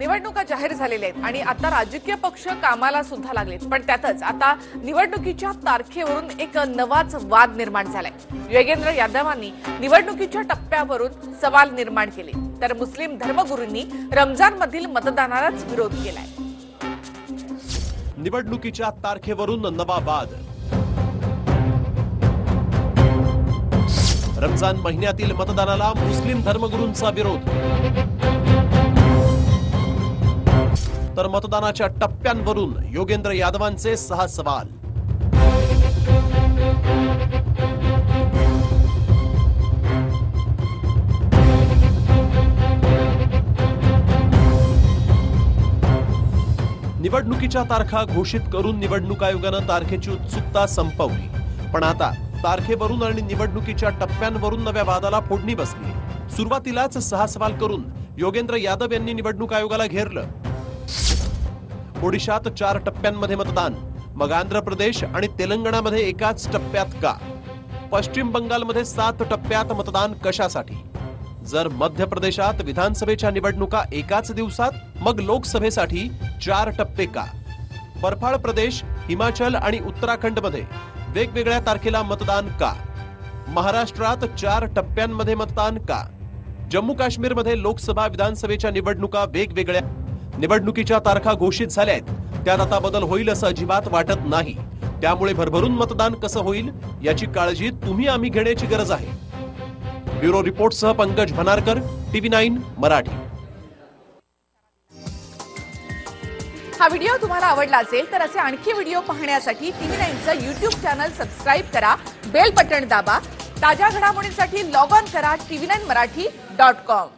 निवडणुका जाहीर झालेल्या आहेत आणि आता राजकीय पक्ष कामाला सुद्धा लागलेत. पण त्यातच आता निवडणुकीच्या तारखेवरून एक नवाच वाद निर्माण झालाय. योगेंद्र यादवांनी निवडणुकीच्या टप्प्यावरून सवाल निर्माण केले. तर मुस्लिम धर्मगुरूंनी रमजानमधील मतदानालाच विरोध केलाय. निवडणुकीच्या तारखेवरून नवा वाद. रमजान महिन्यातील मतदानाला मुस्लिम धर्मगुरूंचा विरोध. तर मतदानाच्या टप्प्यांवरून योगेंद्र यादवांचे सहा सवाल. निवडणुकीच्या तारखा घोषित करून निवडणूक आयोगानं तारखेची उत्सुकता संपवली. पण आता तारखेवरून आणि निवडणुकीच्या टप्प्यांवरून नव्या वादाला फोडणी बसली. सुरुवातीलाच सहा सवाल करून योगेंद्र यादव यांनी निवडणूक आयोगाला घेरलं. ओडिशात चार टप्प्यांमध्ये मतदान. मग आंध्र प्रदेश आणि तेलंगणामध्ये एकाच टप्प्यात का? पश्चिम बंगालमध्ये सात टप्प्यात मतदान कशासाठी? जर मध्य प्रदेशात विधानसभेच्या निवडणुका एकाच दिवसात मग लोकसभेसाठी चार टप्पे का? बर्फाळ प्रदेश हिमाचल आणि उत्तराखंडमध्ये वेगवेगळ्या तारखेला मतदान का? महाराष्ट्रात चार टप्प्यांमध्ये मतदान का? जम्मू काश्मीरमध्ये लोकसभा विधानसभेच्या निवडणुका वेगवेगळ्या निवडणुकीच्या तारखा घोषित झाल्या आहेत त्यात आता बदल होईल असं अजिबात वाटत नाही. त्यामुळे भरभरून मतदान कसं होईल याची काळजी तुम्ही आम्ही घेण्याची गरज आहे. ब्युरो रिपोर्टसह पंकज भनारकर टीव्ही नाईन मराठी. हा व्हिडिओ तुम्हाला आवडला असेल तर असे आणखी व्हिडिओ पाहण्यासाठी टीव्ही नाईनचं युट्यूब चॅनल सबस्क्राईब करा बेल बटन दाबा ताज्या घडामोडींसाठी लॉग ऑन करा TV nine Marathi dot com.